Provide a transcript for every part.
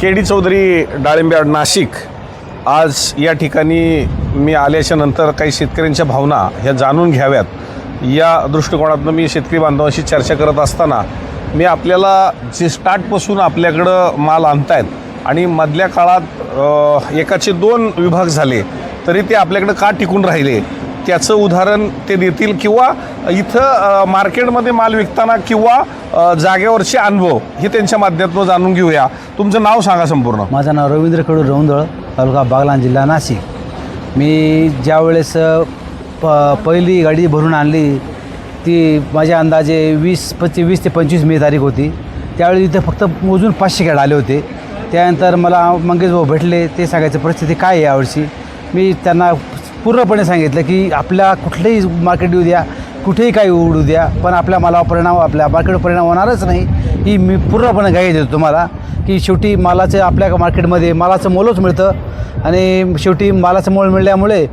के D Chaudhari डाळिंब्याड नाशिक. आज या ठिकाणी मी आल्याच्यानंतर काही शेतकऱ्यांच्या भावना ह्या जाणून घ्याव्यात. या दृष्टिकोनातून मी शेतकरी बांधवांशी चर्चा करत असताना मी आपल्याला जे स्टार्टपासून आपल्याकडं माल आणतायत आणि मधल्या काळात एकाचे दोन विभाग झाले तरी ते आपल्याकडं का टिकून राहिले? त्याचं उदाहरण ते देतील किंवा इथं मार्केटमध्ये माल विकताना किंवा जागेवरचे अनुभव हे त्यांच्या माध्यमातून जाणून घेऊया. तुमचं नाव सांगा संपूर्ण. माझं नाव रवींद्र कडू रौंदळ तालुका बागलान जिल्हा नाशिक. मी ज्या वेळेस प पहिली गाडी भरून आणली ती माझ्या अंदाजे वीस पच्ची वीस ते पंचवीस मे तारीख होती. त्यावेळी इथे फक्त मोजून पाचशे खेळ आले होते. त्यानंतर मला मंगेश भाऊ भेटले ते सांगायचं परिस्थिती काय आहे यावर्षी? मी त्यांना पूर्णपणे सांगितलं की आपल्या कुठलंही मार्केट येऊ द्या कुठेही काही उडू द्या पण आपल्या मालावर परिणाम आपल्या मार्केटवर परिणाम होणारच नाही. ही मी पूर्णपणे गाई देतो तुम्हाला की शेवटी मालाचं आपल्या मार्केटमध्ये मालाचं मोलच मिळतं आणि शेवटी मालाचं मोल मिळाल्यामुळे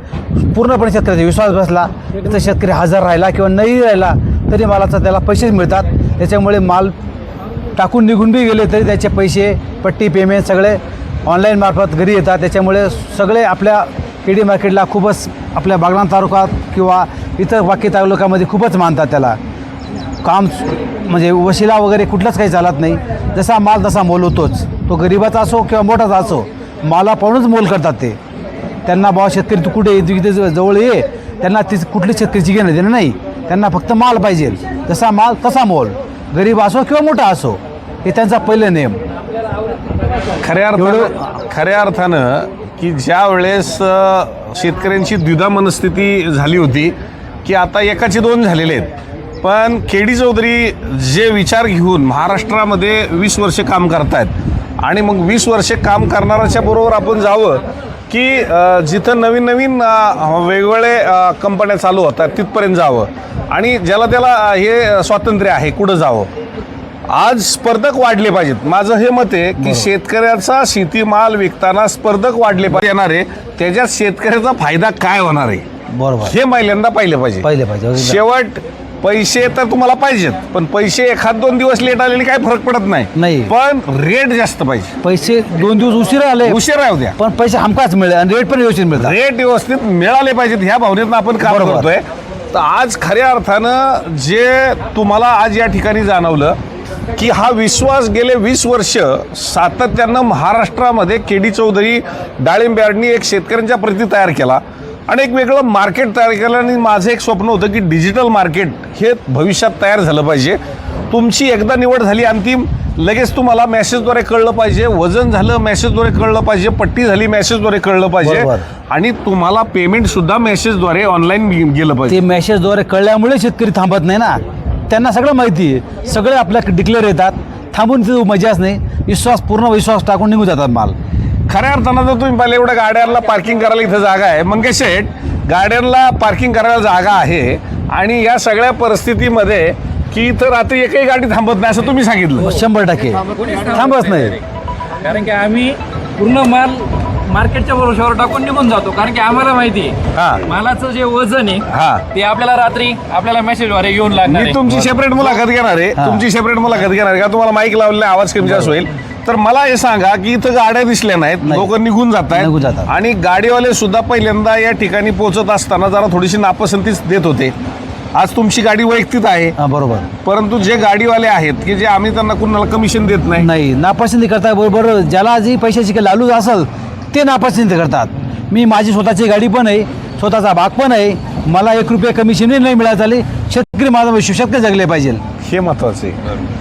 पूर्णपणे शेतकऱ्याचा विश्वास बसला. तर शेतकरी हजर राहिला किंवा नाही राहिला तरी मालाचा त्याला पैसेच मिळतात. त्याच्यामुळे माल टाकून निघून बी गेले तरी त्याचे पैसे पट्टी पेमेंट सगळे ऑनलाईन मार्फत घरी येतात. त्याच्यामुळे सगळे आपल्या केडी मार्केटला खूपच आपल्या बागलाण तालुक्यात किंवा इतर बाकी तालुक्यामध्ये खूपच मानतात त्याला. काम म्हणजे वशिला वगैरे कुठलंच काही चालत नाही. जसा माल तसा मोल होतोच. तो गरिबाचा असो किंवा मोठाचा असो माला पाहूनच मोल करतात ते. त्यांना बाबा शेतकरी तू कुठे ये, जवळ ये. त्यांना ती कुठली शेतकरीची घेणं देणं नाही. त्यांना फक्त माल पाहिजे. जसा माल तसा मोल. गरीब असो किंवा मोठा असो. हे त्यांचा पहिला नियम. खऱ्या अर्थानं खऱ्या अर्थानं की ज्या वेळेस शेतकऱ्यांची द्विधा मनस्थिती झाली होती की आता एकाचे दोन झालेले आहेत. पण के डी चौधरी जे विचार घेऊन महाराष्ट्रामध्ये वीस वर्षे काम करतायत आणि मग वीस वर्षे काम करणाऱ्याच्या बरोबर आपण जावं की जिथं नवीन नवीन वेगवेगळे कंपन्या चालू होतात तिथपर्यंत जावं. आणि ज्याला त्याला हे स्वातंत्र्य आहे कुठं जावं? आज स्पर्धक वाढले पाहिजेत. माझं हे मत आहे की शेतकऱ्याचा शेतीमाल विकताना स्पर्धक वाढले पाहिजे. येणार आहे त्याच्यात शेतकऱ्याचा फायदा काय होणार आहे? बरोबर. हे पहिल्यांदा पाहिलं पाहिजे. पहिले पाहिजे शेवट पैसे तर तुम्हाला पाहिजेत पण पैसे एखाद दोन दिवस लेट आलेले काही फरक पडत नाही. नाही. पण रेट जास्त पाहिजे. पैसे दोन दिवस उशिरा आले उशीर राहू द्या. पण पैसे हमखास मिळेल आणि रेट पण व्यवस्थित मिळतात. रेट व्यवस्थित मिळाले पाहिजेत ह्या भावनेतनं आपण काम बरोबर. करतोय. तर आज खऱ्या अर्थानं जे तुम्हाला आज या ठिकाणी जाणवलं की हा विश्वास गेले वीस वर्ष सातत्यानं महाराष्ट्रामध्ये के डी चौधरी डाळिंब यार्डनी एक शेतकऱ्यांच्या प्रती तयार केला. आणि एक वेगळं मार्केट तयार केलं आणि माझं एक स्वप्न होतं की डिजिटल मार्केट हे भविष्यात तयार झालं पाहिजे. तुमची एकदा निवड झाली अंतिम. लगेच तुम्हाला मेसेजद्वारे कळलं पाहिजे. वजन झालं मेसेजद्वारे कळलं पाहिजे. पट्टी झाली मेसेजद्वारे कळलं पाहिजे. आणि तुम्हाला पेमेंट सुद्धा मेसेजद्वारे ऑनलाईन गेलं ते पाहिजे मेसेजद्वारे कळल्यामुळे शेतकरी थांबत नाही ना. त्यांना सगळं माहिती आहे. सगळे आपल्या डिक्लेअर येतात. थांबून तिथे मजाच नाही. विश्वास पूर्ण विश्वास टाकून निघून जातात माल. खऱ्या अर्थानं जर तुम्ही पाहिलं एवढ्या गाड्यांना पार्किंग करायला इथं जागा आहे. मंगेश शेठ गाड्यांना पार्किंग करायला जागा आहे. आणि या सगळ्या परिस्थितीमध्ये की इथं रात्री एकही गाडी थांबत नाही असं तुम्ही सांगितलं. शंभर टक्के. थांबत नाही. कारण की आम्ही पूर्ण माल मार्केटच्या भरोशावर टाकून निघून जातो. कारण की आम्हाला माहिती हा. आहे मालाचं जे वजन हा. आहे ते आपल्याला रात्री आपल्याला मेसेजद्वारे येऊन लागणार मी आहे. तुमची सेपरेट मुलाखत घेणार आहे. हा. तुमची सेपरेट मुलाखत घेणार आहे. का तुम्हाला माईक लावलेला आवाज कमी जास्त होईल? तर मला हे सांगा की इथं गाड्या दिसल्या नाहीत. नाही. लोक निघून जात निघून आहेत जातात. आणि गाडीवाले सुद्धा पहिल्यांदा या ठिकाणी पोहोचत असताना जरा थोडीशी नापसंतीच देत होते. आज तुमची गाडी वैयक्तिक आहे. हा बरोबर. परंतु जे गाडीवाले आहेत की जे आम्ही त्यांना कुणाला कमिशन देत नाही. नाही नापसंती करता बरोबर. ज्याला जी पैशाची काही लालूच असेल ते नापसंती करतात. मी माझी स्वतःची गाडी पण आहे स्वतःचा भाग पण आहे मला एक रुपये कमिशनही नाही मिळालं झाले शेतकरी माझा शेतकरी जगले पाहिजे. हे महत्त्वाचे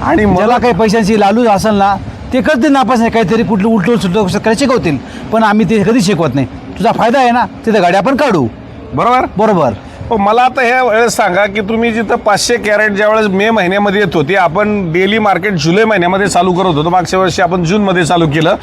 आणि मला काही पैशांची लालूच असेल ना ते करतील नापास नाही काहीतरी कुठलं उलटून सुलटून शेतकरी शिकवतील. पण आम्ही ते कधी शिकवत नाही. तुझा फायदा आहे ना तिथे गाड्या पण काढू. बरोबर? बरोबर. हो, मला आता ह्या वेळेस सांगा की तुम्ही जिथं पाचशे कॅरेट ज्या वेळेस मे महिन्यामध्ये येत होती आपण डेली मार्केट जुलै महिन्यामध्ये चालू करत होतो. मागच्या वर्षी आपण जूनमध्ये चालू केलं.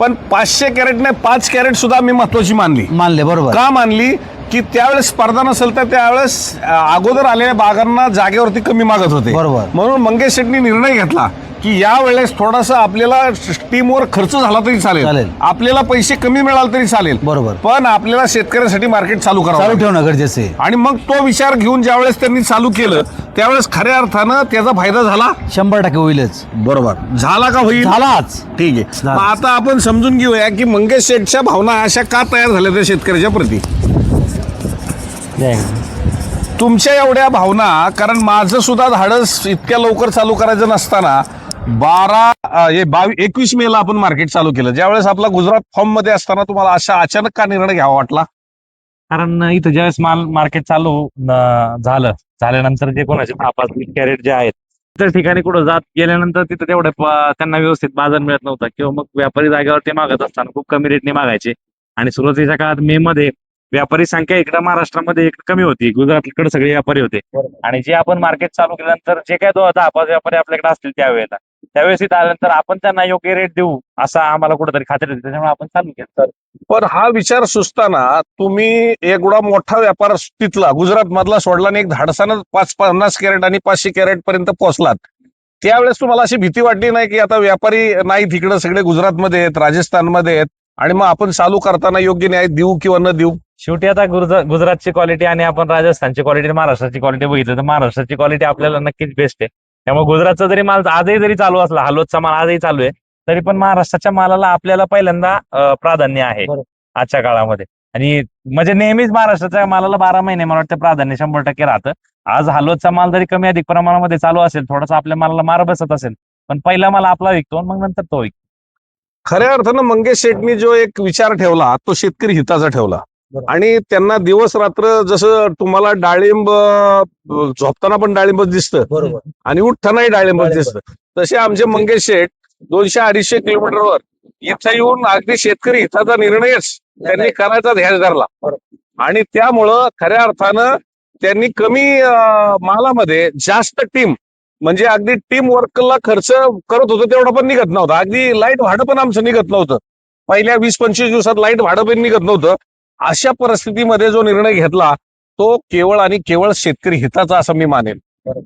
पण पाचशे कॅरेट नाही पाच कॅरेट सुद्धा मी महत्वाची मानली. मानले बरोबर. का मानली? की त्यावेळेस स्पर्धा नसेल तर त्यावेळेस अगोदर आलेल्या बागांना जागेवरती कमी मागत होते. बरोबर. म्हणून मंगेश शेट्टी निर्णय घेतला. की या वेळेस थोडासा आपल्याला टीमवर खर्च झाला तरी चालेल. चालेल. आपल्याला पैसे कमी मिळाले तरी चालेल. बरोबर. पण आपल्याला शेतकऱ्यासाठी मार्केट चालू करावं चालू लागेल. ठेवणं गरजेचं आहे. आणि मग तो विचार घेऊन ज्यावेळेस त्यांनी चालू केलं त्यावेळेस खऱ्या अर्थानं त्याचा फायदा झाला? शंभर टक्के होईलच. बरोबर. झाला का होईल? झालाच. ठीक आहे. झाला. आता आपण समजून घेऊया की मंगेश शेठच्या भावना अशा का तयार झाल्या त्या शेतकऱ्याच्या प्रती? तुमच्या एवढ्या भावना कारण माझं सुद्धा धाडस इतक्या लवकर चालू करायचं नसताना बारा हे बावीस एकवीस मे ला आपण मार्केट चालू केलं. ज्यावेळेस आपला गुजरात फॉर्ममध्ये असताना तुम्हाला अशा अचानक का निर्णय घ्यावा वाटला? कारण इथं ज्यावेळेस माल मार्केट चालू झालं झाल्यानंतर जे कोणाचे दहा पाच वीस कॅरेट जे आहेत त्या ठिकाणी कुठं जात गेल्यानंतर तिथं तेवढं त्यांना व्यवस्थित बाजार मिळत नव्हता. किंवा मग व्यापारी जागेवर ते मागत असताना खूप कमी रेटने मागायचे. आणि सुरुवातीच्या काळात मे मध्ये व्यापारी संख्या इकडं महाराष्ट्रामध्ये एक कमी होती. गुजरातकडे सगळे व्यापारी होते. आणि जे आपण मार्केट चालू केल्यानंतर जे काय दहा पाच व्यापारी आपल्याकडे असतील त्यावेळेला त्यावेळेस इथं आल्यानंतर आपण त्यांना योग्य रेट देऊ असा आम्हाला कुठेतरी खात्री होती. त्याच्यामुळे आपण चालू केलं. पण हा विचार सुचताना तुम्ही एवढा मोठा व्यापार तिथला गुजरात मधला सोडला आणि एक धाडसानं पाच पन्नास कॅरेट आणि पाचशे कॅरेट पर्यंत पोहोचलात. त्यावेळेस तुम्हाला अशी भीती वाटली नाही की आता व्यापारी नाही तिकडे सगळे गुजरातमध्ये आहेत राजस्थानमध्ये आहेत आणि मग आपण चालू करताना योग्य न्याय देऊ किंवा न देऊ? शेवटी आता गुजरा- गुजरातची क्वालिटी आणि आपण राजस्थानची क्वालिटी महाराष्ट्राची क्वालिटी बघितलं तर महाराष्ट्राची क्वालिटी आपल्याला नक्कीच बेस्ट आहे. त्यामुळे गुजरातचा जरी माल आजही जरी चालू असला हलोदचा माल आजही चालू आहे तरी पण महाराष्ट्राच्या मालाला आपल्याला पहिल्यांदा प्राधान्य आहे आजच्या काळामध्ये. आणि म्हणजे नेहमीच महाराष्ट्राच्या मालाला बारा महिने मला वाटतं प्राधान्य शंभर टक्के राहतं. आज हलोदचा माल जरी कमी अधिक प्रमाणामध्ये चालू असेल थोडासा आपल्या मालाला मार बसत असेल पण पहिला माल आपला विकतो मग नंतर तो विकतो. खऱ्या अर्थानं मंगेश शेटनी जो एक विचार ठेवला तो शेतकरी हिताचा ठेवला. आणि त्यांना दिवस रात्र जसं तुम्हाला डाळिंब झोपताना पण डाळिंबच दिसतं. बरोबर. आणि उठतानाही डाळिंबच दिसतं. तसे आमचे मंगेश शेठ दोनशे अडीचशे किलोमीटरवर इथं येऊन अगदी शेतकरी हिताचा निर्णयच त्यांनी करायचा ध्यान धरला. आणि त्यामुळं खऱ्या अर्थानं त्यांनी कमी मालामध्ये जास्त टीम म्हणजे अगदी टीम वर्कला खर्च करत होतो तेवढा पण निघत नव्हता. अगदी लाइट भाडं पण आमचं निघत नव्हतं. पहिल्या वीस पंचवीस दिवसात लाइट भाडं पण निघत नव्हतं. अशा परिस्थितीमध्ये जो निर्णय घेतला तो केवळ आणि केवळ शेतकरी हिताचा असं मी मानेन.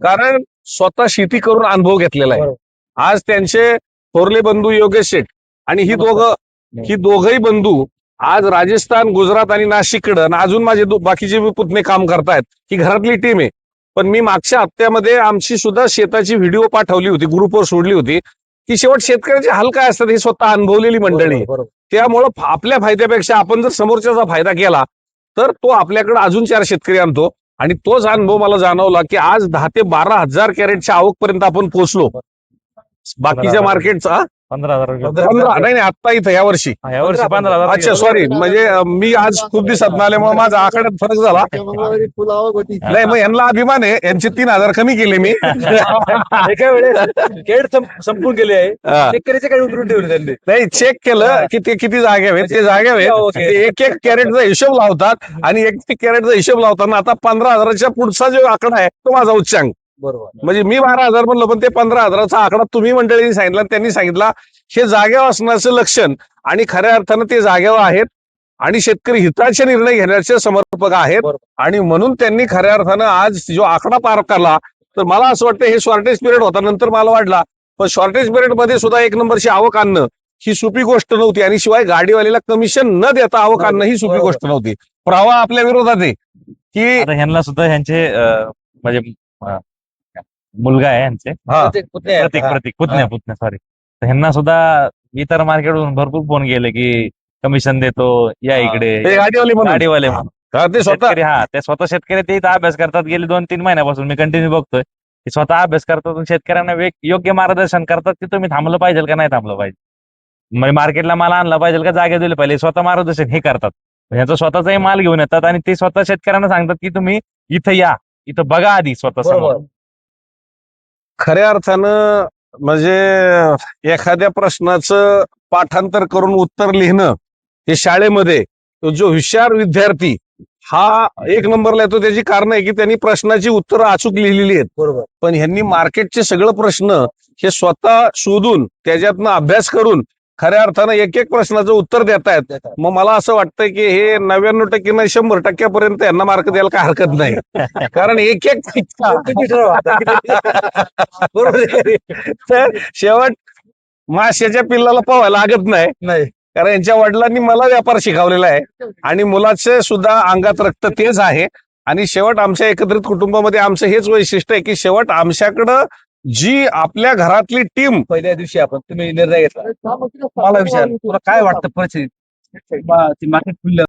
कारण स्वतः शेती करून अनुभव घेतलेला आहे. आज त्यांचे थोरले बंधू योगेश शेठ आणि ही दोघं ही दोघही बंधू आज राजस्थान गुजरात आणि नाशिककडं आणि अजून माझे बाकीचे पुतणे काम करतायत. ही घरातली टीम आहे. पण मी मागच्या हप्त्यामध्ये आमची सुद्धा शेताची व्हिडिओ पाठवली होती ग्रुपवर सोडली होती. की शेवट शेतकऱ्याचे हाल काय असतात हे स्वतः अनुभवलेली मंडळी. त्यामुळं आपल्या फायद्यापेक्षा आपण जर समोरच्याचा फायदा केला तर तो आपल्याकडे अजून चार शेतकरी आणतो. आणि तोच अनुभव मला जाणवला की आज दहा ते बारा हजार कॅरेटच्या आवक पर्यंत आपण पोहोचलो. बाकीच्या. मार्केटचा पंधरा हजार रुपये. पंधरा नाही नाही आता इथं या वर्षी. हा, यावर्षी पंधरा हजार अच्छा सॉरी म्हणजे अं, मी आज खूप दिवसात आल्यामुळे माझा आकड्यात फरक झाला. नाही मग यांना अभिमान आहे यांचे तीन हजार कमी केले मी. एका वेळेस केड संपून गेले आहे. हा. शेतकऱ्याचे काही उतरून ठेवले त्यांनी. नाही चेक केलं की ते किती जागे आहेत ते जागे आहेत. ते एक एक कॅरेटचा हिशोब लावतात आणि एक एक कॅरेटचा हिशोब लावताना आता पंधरा हजाराच्या पुढचा जो आकडा आहे तो माझा उच्चांक. बरोबर. म्हणजे मी बारा हजार म्हणलं पण ते पंधरा हजाराचा आकडा तुम्ही मंडळींनी सांगितला त्यांनी सांगितला हे जागेवर असण्याचं लक्षण आणि खऱ्या अर्थानं ते जागेवर आहेत आणि शेतकरी हिताचे निर्णय घेण्याचे समर्पक आहेत. आणि म्हणून त्यांनी खऱ्या अर्थानं आज जो आकडा पार करला तर मला असं वाटतं हे शॉर्टेज पिरियड होता नंतर मला वाटला पण शॉर्टेज पिरियडमध्ये सुद्धा एक नंबरची आवक आणणं ही सोपी गोष्ट नव्हती आणि शिवाय गाडीवालीला कमिशन न देता आवक आणणं ही सोपी. गोष्ट नव्हती. प्रवाह आपल्या विरोधात आहे. की आता ह्यांना सुद्धा ह्यांचे म्हणजे मुलगा आहे यांचे. हा. प्रतीक प्रतीक पुतण्या पुतण्या सॉरी ह्यांना सुद्धा इतर मार्केटवरून भरपूर फोन केले की कमिशन देतो या इकडे. ते गाडीवाली म्हणून? गाडीवाले म्हणून. हा, ते स्वतः? शेतकरी हा ते स्वतः शेतकरी ते इथं अभ्यास करतात. गेले दोन तीन महिन्यापासून मी कंटिन्यू बघतोय. ते स्वतः अभ्यास करतात आणि शेतकऱ्यांना वेग योग्य मार्गदर्शन करतात की तुम्ही थांबलं पाहिजे का नाही थांबलं पाहिजे? म्हणजे मार्केटला माल आणला पाहिजे का? जागे दिले पाहिजे. स्वतः मार्गदर्शन हे करतात. ह्याचा स्वतःचाही माल घेऊन येतात आणि ते स्वतः शेतकऱ्यांना सांगतात की तुम्ही इथं या. इथं बघा आधी स्वतः समोर. खऱ्या अर्थानं म्हणजे एखाद्या प्रश्नाचं पाठांतर करून उत्तर लिहिणं हे शाळेमध्ये तो जो हुशार विद्यार्थी हा एक नंबरला येतो त्याची कारण आहे की त्यांनी प्रश्नाची उत्तरं अचूक लिहिलेली आहेत. बरोबर. पण ह्यांनी मार्केटचे सगळं प्रश्न हे स्वतः शोधून त्याच्यातनं अभ्यास करून खऱ्या अर्थानं एक एक प्रश्नाचं उत्तर देत आहेत मग मला असं वाटतं की हे नव्याण्णव टक्के नाही शंभर टक्क्यापर्यंत यांना मार्क द्यायला काय हरकत नाही. कारण एक एक बरोबर तर शेवट माश्याच्या पिल्लाला पोहायला लागत नाही. नाही. कारण यांच्या वडिलांनी मला व्यापार शिकवलेला आहे. आणि मुलाचे सुद्धा अंगात रक्त तेच आहे. आणि शेवट आमच्या एकत्रित कुटुंबामध्ये आमचं हेच वैशिष्ट्य आहे की शेवट आमच्याकडं जी आपल्या घरातली टीम पहिल्या दिवशी आपण तुम्ही निर्णय घेतला. मला विचार तुला काय वाटतं परिस्थिती? मार्केट खुललं